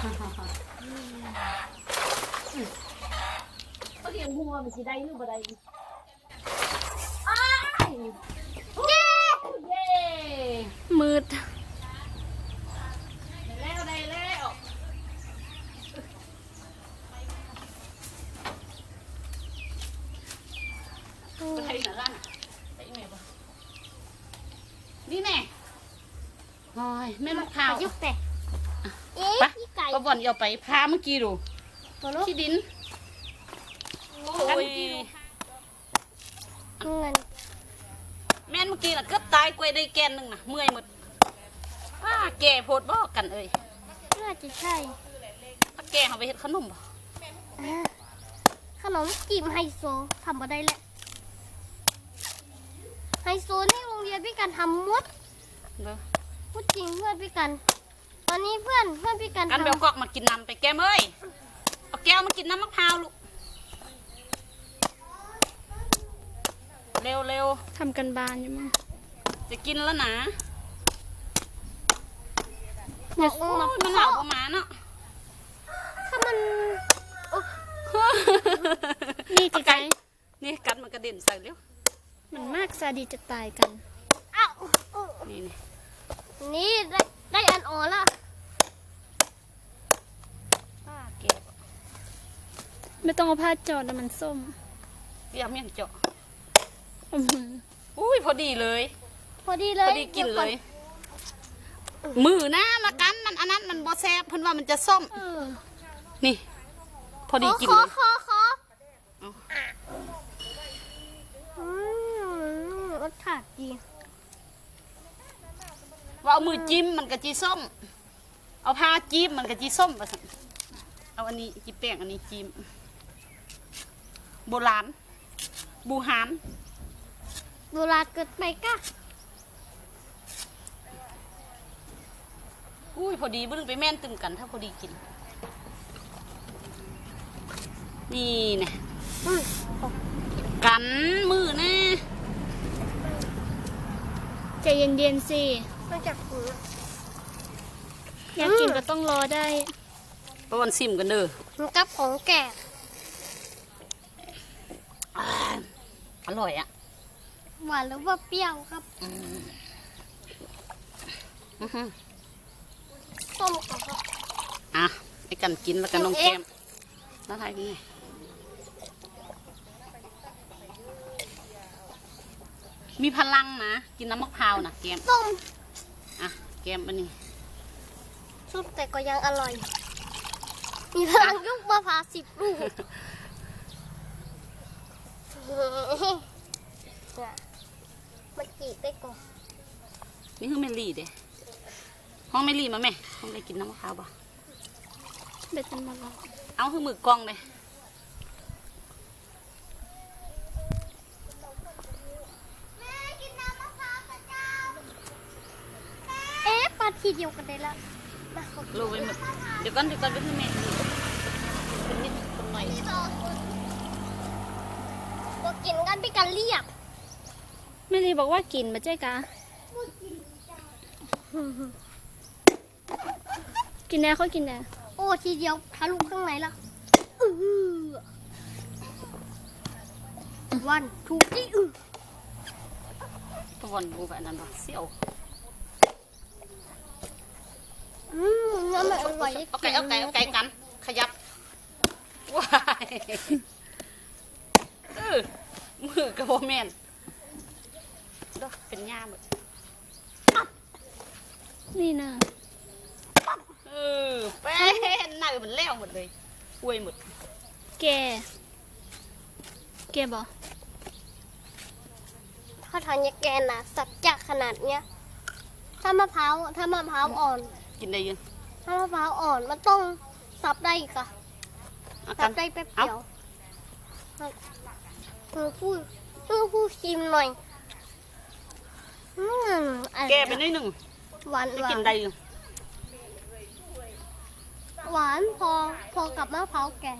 ค่เขาเรียกหัวมันสิได้หรือบ่ได้อ้ายเย้เย้มืด ได้แล้วได้แล้วไปไหนล่ะไปไหนบ่นี่แน่โอ้ยแม่มะพร้าว ยุกแต่เอ๊ะไปพี่ไก่ก็บ่อนเอาไปพาเมื่อกี้ดูตัวลูกที่ดินเงิโอ้ยนแม่นเมื่อกี้น่ะเกือบตายกล้วยได้แกนหนึงน่ะเมื่อยหมดอ้าแก่โพดบ่กันเอ้ยน่าจะใช่ถ้าแก่เอาไปเฮ็ดขนมบ่อ่าขนมจีบไฮโซทำมาได้แหละไฮโซนี่โรงเรียนพี่กันทำมดเด้อพูดจริงเพื่อนพี่กัน ตอนนี้เพื่อนเพื่อนพี่กันกันทำเบลกอกมากินน้ำไปแก้มเอ้ยเอาแก้วมากินน้ำมะพร้าวลูกเร็วเร็วทำกันบานอยู่มั้งจะกินแล้วนะอยากโอ้มายมันเหล่าประมาณเนาะถ้ามันโอ้นี่จะไกนี่กัดมันกระเด็นใส่เร็วมันมากซาดีจะตายกันอ้าวโอ้นี่นี่นี่ ได้ได้อันอ่อนละป้าแก่บ่ไม่ต้องเอาผ้าจอดนะมันส้มเรียกเมี่ยงเจาะเอามืออุ้ยพอดีเลย พอดีเลพยอดีกินเลย มือนะมากันมันอันนั้นมันบอแซบเพิ่นว่ามันจะส้ม เออนี่ พอดีกินขอเลย ขอขอเอา อืมรสชาติดีว่า เอามือจิ้มมันก็จีส้ม เอาผ้าจิ้มมันก็จีส้มไปสั่นเอาอันนี้จีแป้งอันนี้จิ้มโบราณบูหานโบราณเกิดไปก้ะอุ้ยพอดีเบึ้งไปแม่นตึมกันถ้าพอดีกิน นี่นะอืมกันมือนะใจเย็นๆสิ มันจากผืนอยากกินก็ต้องรอได้ประวันซิมกันเด้อมันกับของแก่อ่าอร่อยอะหวานหรือว่าเปรี้ยวครับอื้อหือต้มก่อนครับอะไอ้กันกินแล้วกันน้องเอ๊ะแก้มแล้วทายนี่มีพลังนะ กินน้ำมะพร้าวนะแก้ม ต้มอะแก้มอันนี้ชุบแต่ก็ยังอร่อย มีพลังยุกมะพร้าวสิบลูกเนี่ยมันกรีดได้ก่อนนี่คือเมลี่เด้ห้องเมลี่มาแม่ห้องได้กินน้ำมะพร้าวบ่เบ็ดมันมาลองเอาคือมือกล้องเลย เอ๊ะปลา ทีเดียวกันได้แล้วมาขอโลไว้หมดเดี๋ยวก่อนเดี๋ยวก่อนไปคือแม่ลี่เป็นนิดคนหน่อยก็กินกันไปกันเรียบไม่รีบอกว่ากินมาเจ๊กะกินแน่เขากินแน่โอ้ทีเดียวทะลุข้างในแล้ววันถูกที่อื้อตะวันบูแบบนั้นบ่เสี่ยว อืมน้ำมันอร่อยเอาไก่เอาไก่เอาไก่กัน ขยับว้ายเออมือกระโบแมนเด้อเป็นหญ้าหมดนี่นะเออแป้นหน้ามันแล้วหมดเลยอวยหมด แก แกบอกถ้าทานยาแกนนะสับจากขนาดเนี้ย ถ้ามะพร้าว ถ้ามะพร้าวอ่อน กินได้ยังถ้ามะพร้าวอ่อนมันต้องสับได้อีกอะเอาสักับน ได้แป๊บเดียวเออพูดเออพูดชิมหน่อยอืมอร่อยแกไปนิดหนึ่งหวานจะหวากินนได้ยังหวานพอพอกับมะพร้าวแก่